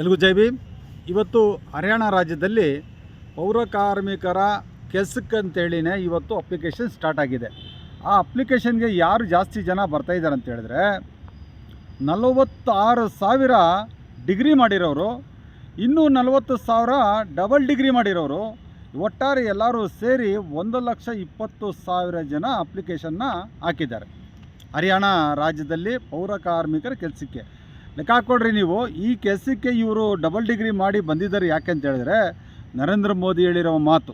ಎಲ್ಗೂ ಜೈ ಭೀಮ್. ಇವತ್ತು ಹರಿಯಾಣ ರಾಜ್ಯದಲ್ಲಿ ಪೌರ ಕಾರ್ಮಿಕರ ಕೆಲಸಕ್ಕಂತೇಳಿನೇ ಇವತ್ತು ಅಪ್ಲಿಕೇಶನ್ ಸ್ಟಾರ್ಟ್ ಆಗಿದೆ. ಆ ಅಪ್ಲಿಕೇಶನ್ಗೆ ಯಾರು ಜಾಸ್ತಿ ಜನ ಬರ್ತಾ ಇದ್ದಾರೆ ಅಂತ ಹೇಳಿದ್ರೆ, ನಲವತ್ತಾರು ಸಾವಿರ ಡಿಗ್ರಿ ಮಾಡಿರೋರು, ಇನ್ನೂ ನಲವತ್ತು ಸಾವಿರ ಡಬಲ್ ಡಿಗ್ರಿ ಮಾಡಿರೋರು, ಒಟ್ಟಾರೆ ಎಲ್ಲರೂ ಸೇರಿ ಒಂದು ಲಕ್ಷ ಇಪ್ಪತ್ತು ಸಾವಿರ ಜನ ಅಪ್ಲಿಕೇಶನ್ನ ಹಾಕಿದ್ದಾರೆ. ಹರಿಯಾಣ ರಾಜ್ಯದಲ್ಲಿ ಪೌರ ಕಾರ್ಮಿಕರ ಕೆಲಸಕ್ಕೆ. ಲೆಕ್ಕ ಹಾಕ್ಕೊಡ್ರಿ ನೀವು. ಈ ಕೆಲಸಕ್ಕೆ ಇವರು ಡಬಲ್ ಡಿಗ್ರಿ ಮಾಡಿ ಬಂದಿದ್ದಾರೆ ಯಾಕೆ ಅಂತ ಹೇಳಿದ್ರೆ, ನರೇಂದ್ರ ಮೋದಿ ಹೇಳಿರೋ ಮಾತು.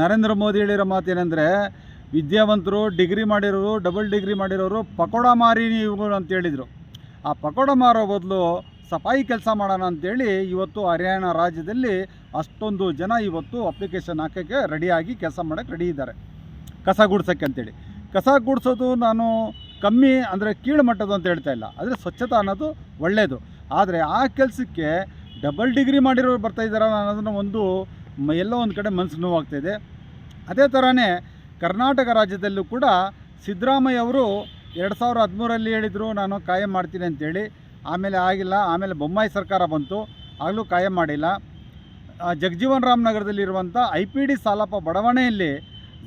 ನರೇಂದ್ರ ಮೋದಿ ಹೇಳಿರೋ ಮಾತು ಏನಂದರೆ, ವಿದ್ಯಾವಂತರು ಡಿಗ್ರಿ ಮಾಡಿರೋರು ಡಬಲ್ ಡಿಗ್ರಿ ಮಾಡಿರೋರು ಪಕೋಡ ಮಾರಿ ನೀವು ಅಂತ ಹೇಳಿದರು. ಆ ಪಕೋಡ ಮಾರೋ ಬದಲು ಸಫಾಯಿ ಕೆಲಸ ಮಾಡೋಣ ಅಂತೇಳಿ ಇವತ್ತು ಹರಿಯಾಣ ರಾಜ್ಯದಲ್ಲಿ ಅಷ್ಟೊಂದು ಜನ ಇವತ್ತು ಅಪ್ಲಿಕೇಶನ್ ಹಾಕೋಕ್ಕೆ ರೆಡಿಯಾಗಿ ಕೆಲಸ ಮಾಡೋಕ್ಕೆ ರೆಡಿ ಇದ್ದಾರೆ. ಕಸ ಗುಡ್ಸೋಕ್ಕೆ ಅಂತೇಳಿ. ಕಸ ಗುಡಿಸೋದು ನಾನು ಕಮ್ಮಿ ಅಂದರೆ ಕೀಳು ಮಟ್ಟದ್ದು ಅಂತ ಹೇಳ್ತಾ ಇಲ್ಲ. ಆದರೆ ಸ್ವಚ್ಛತಾ ಅನ್ನೋದು ಒಳ್ಳೆಯದು ಆದರೆ ಆ ಕೆಲಸಕ್ಕೆ ಡಬಲ್ ಡಿಗ್ರಿ ಮಾಡಿರೋರು ಬರ್ತಾ ಇದ್ದಾರೆ ಅನ್ನೋದನ್ನು ಒಂದು ಎಲ್ಲೋ ಒಂದು ಕಡೆ ಮನಸ್ಸು ನೋವಾಗ್ತಾಯಿದೆ ಅದೇ ಥರನೇ ಕರ್ನಾಟಕ ರಾಜ್ಯದಲ್ಲೂ ಕೂಡ ಸಿದ್ದರಾಮಯ್ಯ ಅವರು ಎರಡು ಸಾವಿರದ ಹದಿಮೂರಲ್ಲಿ ಹೇಳಿದರು, ನಾನು ಕಾಯಂ ಮಾಡ್ತೀನಿ ಅಂತೇಳಿ. ಆಮೇಲೆ ಆಗಿಲ್ಲ, ಆಮೇಲೆ ಬೊಮ್ಮಾಯಿ ಸರ್ಕಾರ ಬಂತು. ಆಗಲೂ ಕಾಯಂ ಮಾಡಿಲ್ಲ. ಜಗಜೀವನ್ ರಾಮ್ ನಗರದಲ್ಲಿರುವಂಥ ಐ ಪಿ ಡಿ ಸಾಲಪ್ಪ ಬಡಾವಣೆಯಲ್ಲಿ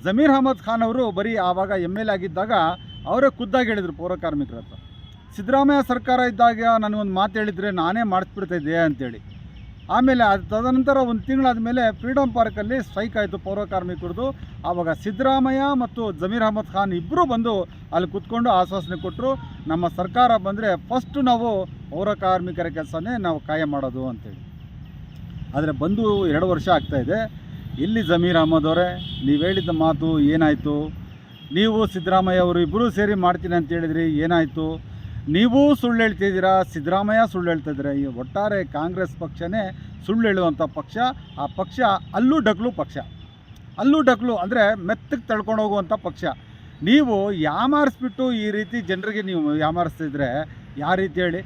ಜಮೀರ್ ಅಹಮದ್ ಖಾನ್ ಅವರು ಬರೀ ಆವಾಗ ಎಂ ಎಲ್ ಆಗಿದ್ದಾಗ ಅವರೇ ಖುದ್ದಾಗಿ ಹೇಳಿದರು ಪೌರ ಕಾರ್ಮಿಕರ ಹತ್ರ. ಸಿದ್ದರಾಮಯ್ಯ ಸರ್ಕಾರ ಇದ್ದಾಗ ನನಗೊಂದು ಮಾತು ಹೇಳಿದರೆ ನಾನೇ ಮಾಡಿಸ್ಬಿಡ್ತಾಯಿದ್ದೆ ಅಂತೇಳಿ. ಆಮೇಲೆ ಅದು ತದನಂತರ ಒಂದು ತಿಂಗಳಾದ ಮೇಲೆ ಫ್ರೀಡಮ್ ಪಾರ್ಕಲ್ಲಿ ಸ್ಟ್ರೈಕ್ ಆಯಿತು ಪೌರ ಆವಾಗ ಸಿದ್ದರಾಮಯ್ಯ ಮತ್ತು ಜಮೀರ್ ಅಹಮದ್ ಖಾನ್ ಇಬ್ಬರೂ ಬಂದು ಅಲ್ಲಿ ಕೂತ್ಕೊಂಡು ಆಶ್ವಾಸನೆ ಕೊಟ್ಟರು ನಮ್ಮ ಸರ್ಕಾರ ಬಂದರೆ ಫಸ್ಟು ನಾವು ಪೌರ ಕಾರ್ಮಿಕರ ಕೆಲಸನೇ ನಾವು ಕಾಯಂ ಮಾಡೋದು ಅಂತೇಳಿ. ಆದರೆ ಬಂದು ಎರಡು ವರ್ಷ ಆಗ್ತಾಯಿದೆ ಇಲ್ಲಿ ಜಮೀರ್ ಅಹಮದ್ ಅವರೇ, ನೀವು ಹೇಳಿದ್ದ ಮಾತು ಏನಾಯಿತು? ನೀವು ಸಿದ್ದರಾಮಯ್ಯ ಅವರು ಇಬ್ಬರೂ ಸೇರಿ ಮಾಡ್ತೀನಿ ಅಂತ ಹೇಳಿದ್ರಿ, ಏನಾಯಿತು? ನೀವು ಸುಳ್ಳು ಹೇಳ್ತಿದ್ದೀರಾ ಸಿದ್ದರಾಮಯ್ಯ ಸುಳ್ಳು ಹೇಳ್ತಿದ್ದೀರಾ ಈ ಒಟ್ಟಾರೆ ಕಾಂಗ್ರೆಸ್ ಪಕ್ಷನೇ ಸುಳ್ಳು ಹೇಳುವಂಥ ಪಕ್ಷ, ಆ ಪಕ್ಷ ಅಲ್ಲೂ ಡಗ್ಲು ಪಕ್ಷ. ಅಲ್ಲೂ ಡಕ್ಲು ಅಂದರೆ ಮೆತ್ತಗೆ ತಳ್ಕೊಂಡು ಹೋಗುವಂಥ ಪಕ್ಷ. ನೀವು ಯಾಮಾರಿಸ್ಬಿಟ್ಟು ಈ ರೀತಿ ಜನರಿಗೆ ನೀವು ಯಾಮಾರಿಸ್ತಿದ್ರೆ, ಯಾವ ರೀತಿ ಹೇಳಿ?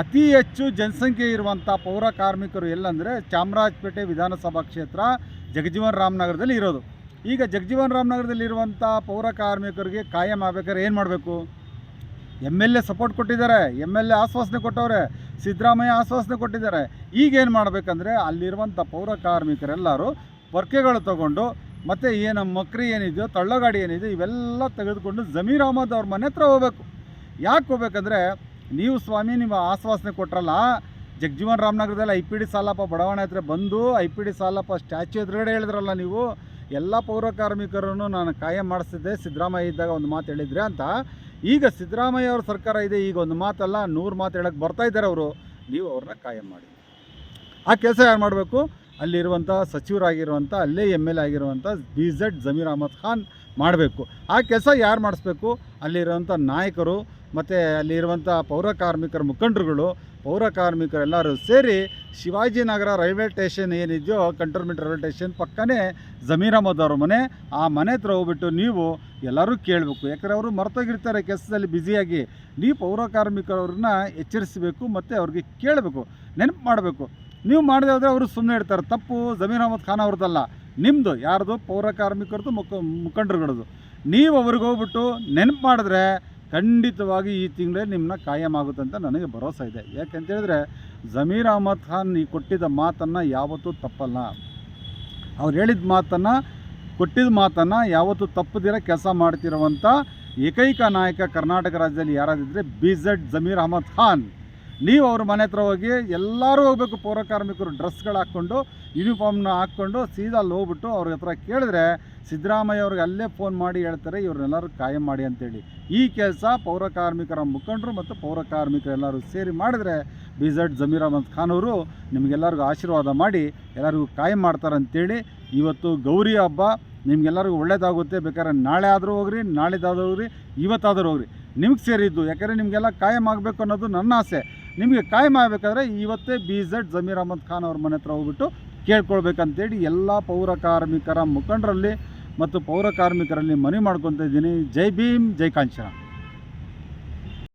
ಅತಿ ಹೆಚ್ಚು ಜನಸಂಖ್ಯೆ ಇರುವಂಥ ಪೌರ ಕಾರ್ಮಿಕರು ಎಲ್ಲಂದರೆ ಚಾಮರಾಜಪೇಟೆ ವಿಧಾನಸಭಾ ಕ್ಷೇತ್ರ, ಜಗಜೀವನ್ ರಾಮನಗರದಲ್ಲಿ ಇರೋದು. ಈಗ ಜಗಜೀವನ್ ರಾಮನಗರದಲ್ಲಿರುವಂಥ ಪೌರ ಕಾರ್ಮಿಕರಿಗೆ ಕಾಯಂ ಆಗ್ಬೇಕಾದ್ರೆ ಏನು ಮಾಡಬೇಕು? ಎಂ ಎಲ್ ಎ ಸಪೋರ್ಟ್ ಕೊಟ್ಟಿದ್ದಾರೆ, ಎಂ ಎಲ್ ಎ ಆಶ್ವಾಸನೆ ಕೊಟ್ಟವ್ರೆ, ಸಿದ್ದರಾಮಯ್ಯ ಆಶ್ವಾಸನೆ ಕೊಟ್ಟಿದ್ದಾರೆ. ಈಗೇನು ಮಾಡಬೇಕಂದ್ರೆ ಅಲ್ಲಿರುವಂಥ ಪೌರ ಕಾರ್ಮಿಕರೆಲ್ಲರೂ ಪೊರ್ಕೆಗಳು ತಗೊಂಡು ಮತ್ತು ಏನು ಮಕ್ರಿ ಏನಿದೆಯೋ, ತಳ್ಳಗಾಡಿ ಏನಿದೆಯೋ, ಇವೆಲ್ಲ ತೆಗೆದುಕೊಂಡು ಜಮೀರ್ ಅಹಮದ್ ಅವ್ರ ಮನೆ ಹತ್ರ ಹೋಗ್ಬೇಕು. ಯಾಕೆ ಹೋಗ್ಬೇಕಂದ್ರೆ ನೀವು ಸ್ವಾಮಿ ನೀವು ಆಶ್ವಾಸನೆ ಕೊಟ್ರಲ್ಲ, ಜಗಜೀವನ್ ರಾಮನಗರದಲ್ಲಿ ಐ ಪಿ ಡಿ ಸಾಲಪ್ಪ ಬಡಾವಣೆ ಹತ್ರ ಬಂದು, I P D Salappa statue ಎದುರುಗಡೆ ಹೇಳಿದ್ರಲ್ಲ ನೀವು ಎಲ್ಲ ಪೌರ ಕಾರ್ಮಿಕರನ್ನು ನಾನು ಕಾಯಂ ಮಾಡಿಸ್ತಿದ್ದೆ. ಸಿದ್ದರಾಮಯ್ಯ ಇದ್ದಾಗ ಒಂದು ಮಾತು ಹೇಳಿದರೆ ಅಂತ. ಈಗ ಸಿದ್ದರಾಮಯ್ಯ ಅವ್ರ ಸರ್ಕಾರ ಇದೆ. ಈಗ ಒಂದು ಮಾತಲ್ಲ, ನೂರು ಮಾತು ಹೇಳಕ್ಕೆ ಬರ್ತಾ ಇದ್ದಾರೆ ಅವರು. ನೀವು ಅವ್ರನ್ನ ಕಾಯಂ ಮಾಡಿ. ಆ ಕೆಲಸ ಯಾರು ಮಾಡಬೇಕು? ಅಲ್ಲಿರುವಂಥ ಸಚಿವರಾಗಿರುವಂಥ ಅಲ್ಲೇ ಎಂ ಎಲ್ ಎ ಆಗಿರುವಂಥ ಬಿ ಝಡ್ ಜಮೀರ್ ಅಹಮದ್ ಖಾನ್ ಮಾಡಬೇಕು. ಆ ಕೆಲಸ ಯಾರು ಮಾಡಿಸ್ಬೇಕು? ಅಲ್ಲಿರುವಂಥ ನಾಯಕರು ಮತ್ತು ಅಲ್ಲಿರುವಂಥ ಪೌರ ಕಾರ್ಮಿಕರ ಮುಖಂಡರುಗಳು, ಪೌರ ಕಾರ್ಮಿಕರೆಲ್ಲರೂ ಸೇರಿ ಶಿವಾಜಿನಗರ ರೈಲ್ವೆ ಸ್ಟೇಷನ್ ಏನಿದೆಯೋ ಕಂಟೋನ್ಮೆಂಟ್ ರೈಲ್ವೆ ಸ್ಟೇಷನ್ ಪಕ್ಕನೇ ಜಮೀರ್ ಅಹಮದ್ ಅವ್ರ ಮನೆ. ಆ ಮನೆ ಹತ್ರ ಹೋಗ್ಬಿಟ್ಟು ನೀವು ಎಲ್ಲರೂ ಕೇಳಬೇಕು. ಯಾಕಂದರೆ ಅವರು ಮರ್ತೋಗಿರ್ತಾರೆ, ಕೆಲಸದಲ್ಲಿ ಬ್ಯುಸಿಯಾಗಿ ನೀವು ಪೌರ ಕಾರ್ಮಿಕರವ್ರನ್ನ ಎಚ್ಚರಿಸಬೇಕು ಮತ್ತು ಅವ್ರಿಗೆ ಕೇಳಬೇಕು, ನೆನಪು ಮಾಡಬೇಕು. ನೀವು ಮಾಡದೆ ಹೋದರೆ ಅವರು ಸುಮ್ಮನೆ ಇರ್ತಾರೆ. ತಪ್ಪು, ಜಮೀರ್ ಅಹಮದ್ ಖಾನ್ ಅವ್ರದ್ದಲ್ಲ. ನಿಮ್ಮದು ಯಾರ್ದು? ಪೌರ ಕಾರ್ಮಿಕರದ್ದು, ಮುಖ, ಮುಖಂಡರುಗಳದ್ದು. ನೀವು ಅವ್ರಿಗೆ ಹೋಗ್ಬಿಟ್ಟು ನೆನಪು ಮಾಡಿದ್ರೆ ಖಂಡಿತವಾಗಿ ಈ ತಿಂಗಳೇ ನಿಮ್ಮನ್ನ ಕಾಯಂ ಆಗುತ್ತೆ ಅಂತ ನನಗೆ ಭರವಸೆ ಇದೆ. ಯಾಕೆಂತ ಹೇಳಿದ್ರೆ ಜಮೀರ್ ಅಹಮದ್ ಖಾನ್ ಈ ಕೊಟ್ಟಿದ್ದ ಮಾತನ್ನು ಯಾವತ್ತೂ ತಪ್ಪಲ್ಲ. ಅವ್ರು ಹೇಳಿದ ಮಾತನ್ನು ಕೊಟ್ಟಿದ್ದ ಮಾತನ್ನು ಯಾವತ್ತೂ ತಪ್ಪದಿರ ಕೆಲಸ ಮಾಡ್ತಿರುವಂಥ ಏಕೈಕ ನಾಯಕ ಕರ್ನಾಟಕ ರಾಜ್ಯದಲ್ಲಿ ಯಾರಾದಿದ್ದರೆ ಬಿ ಜಮೀರ್ ಅಹಮದ್ ಖಾನ್. ನೀವು ಅವ್ರ ಮನೆ ಹತ್ರ ಹೋಗಿ ಎಲ್ಲರೂ ಹೋಗಬೇಕು, ಪೌರ ಕಾರ್ಮಿಕರು ಡ್ರೆಸ್ಗಳು ಹಾಕ್ಕೊಂಡು ಯೂನಿಫಾರ್ಮ್ನ ಹಾಕ್ಕೊಂಡು ಸೀದಾ ಅಲ್ಲಿ ಹೋಗ್ಬಿಟ್ಟು ಅವ್ರ ಹತ್ರ ಕೇಳಿದ್ರೆ ಸಿದ್ದರಾಮಯ್ಯ ಅವ್ರಿಗೆ ಅಲ್ಲೇ ಫೋನ್ ಮಾಡಿ ಹೇಳ್ತಾರೆ, ಇವ್ರನ್ನೆಲ್ಲರೂ ಕಾಯಂ ಮಾಡಿ ಅಂತೇಳಿ. ಈ ಕೆಲಸ ಪೌರ ಕಾರ್ಮಿಕರ ಮುಖಂಡರು ಮತ್ತು ಪೌರ ಕಾರ್ಮಿಕರೆಲ್ಲರೂ ಸೇರಿ ಮಾಡಿದ್ರೆ ಬಿ ಝಡ್ ಜಮೀರ್ ಅಹಮದ್ ಖಾನ್ ಅವರು ನಿಮಗೆಲ್ಲರಿಗೂ ಆಶೀರ್ವಾದ ಮಾಡಿ, ಎಲ್ಲರಿಗೂ ಕಾಯಂ ಮಾಡ್ತಾರಂತೇಳಿ ಇವತ್ತು ಗೌರಿ ಹಬ್ಬ, ನಿಮಗೆಲ್ಲರಿಗೂ ಒಳ್ಳೇದಾಗುತ್ತೆ, ಬೇಕಾದ್ರೆ ನಾಳೆ ಆದರೂ ಹೋಗ್ರಿ ನಾಳೆದಾದರೂ ಹೋಗ್ರಿ, ಇವತ್ತಾದರೂ ಹೋಗ್ರಿ. ನಿಮ್ಗೆ ಸೇರಿದ್ದು, ಯಾಕಂದರೆ ನಿಮಗೆಲ್ಲ ಕಾಯಂ ಆಗಬೇಕು ಅನ್ನೋದು ನನ್ನ ಆಸೆ. ನಿಮಗೆ ಕಾಯಂ ಆಗಬೇಕಾದ್ರೆ ಇವತ್ತೇ ಬಿ ಝಡ್ ಜಮೀರ್ ಅಹಮದ್ ಖಾನ್ ಅವ್ರ ಮನೆ ಹತ್ರ ಹೋಗ್ಬಿಟ್ಟು ಕೇಳ್ಕೊಳ್ಬೇಕಂತೇಳಿ ಎಲ್ಲ ಪೌರ ಕಾರ್ಮಿಕರ ಮುಖಂಡರಲ್ಲಿ ಮತ್ತು ಪೌರ ಕಾರ್ಮಿಕರಲ್ಲಿ ಮನವಿ ಮಾಡ್ಕೊತಾ ಇದ್ದೀನಿ. ಜೈ ಭೀಮ್, ಜೈ ಕಾಂಚನ